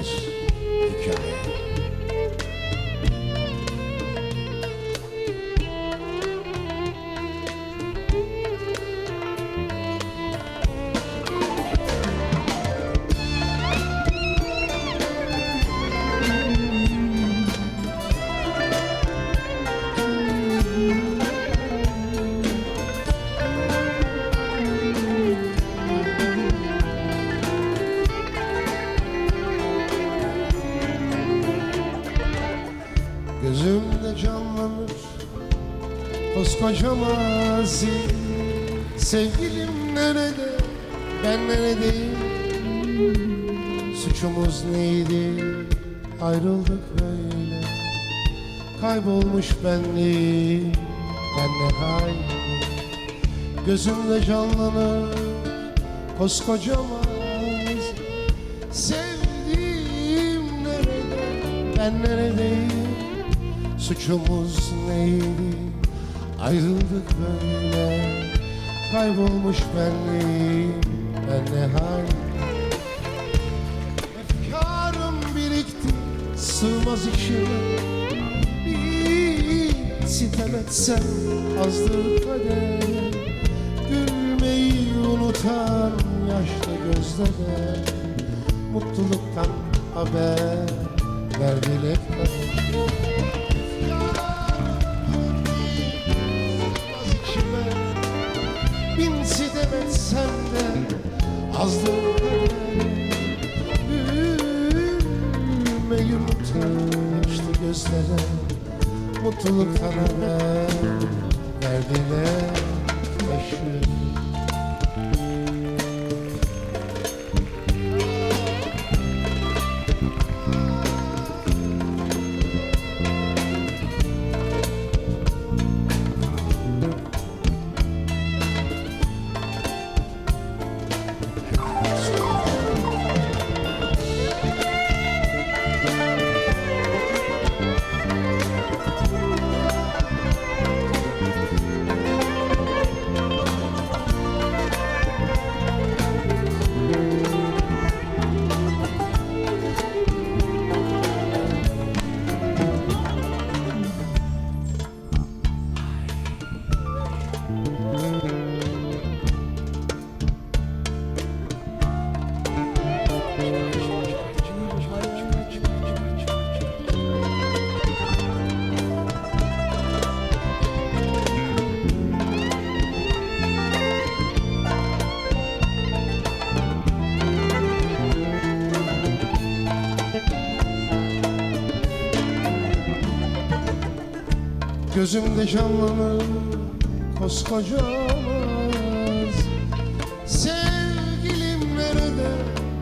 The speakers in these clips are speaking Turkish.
Deus e de. Koskoca mazi Sevgilim nerede? Ben neredeyim? Suçumuz neydi? Ayrıldık böyle. Kaybolmuş benliğim Ben ne hal Gözümde canlanır. Koskoca mazi Sevdiğim nerede? Ben neredeyim? Suçumuz neydi Ayrıldık böyle Kaybolmuş benliğim Ben ne hal Efkarım birikti Sığmaz içime. Bir sitem etsem Azdır kader Gülmeyi unutan Yaşlı gözlere. Mutluluktan haber Verdiler. kader Bin sitem etsem de Gülmeyi unutan yaşlı gözlere Mutluluktan haber verdiler başı Gözümde canlanır koskoca maz Sevgilim nerede,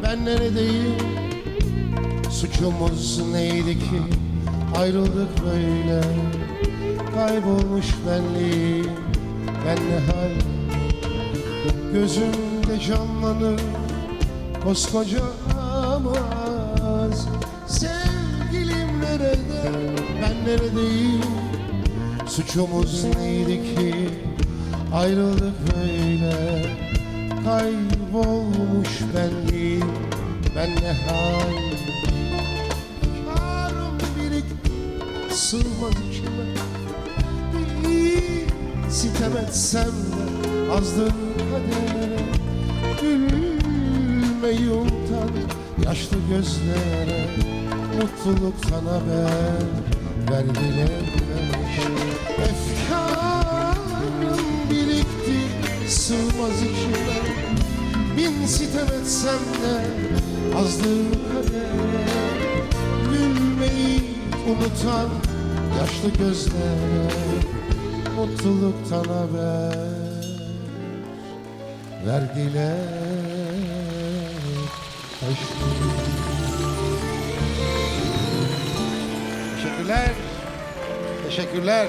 ben neredeyim? Suçumuz neydi ki? Ayrıldık böyle. Kaybolmuş benliğim, ben ne hal? Gözümde canlanır koskoca maz Sevgilim nerede, ben neredeyim Suçumuz neydi ki? Ayrıldık böyle. Kaybolmuş benliğim ben ne hal Karım birikti sığmaz içime Bir sitem etsem de azdır kadere Gülmeyi unutan yaşlı gözlere. Mutluluktan haber verdiler Efkarım birikti sığmaz içime. Bin sitem de azdır kadere. Gülmeyi unutan yaşlı gözlere Mutluluktan haber verdiler aşkım Teşekkürler. Teşekkürler.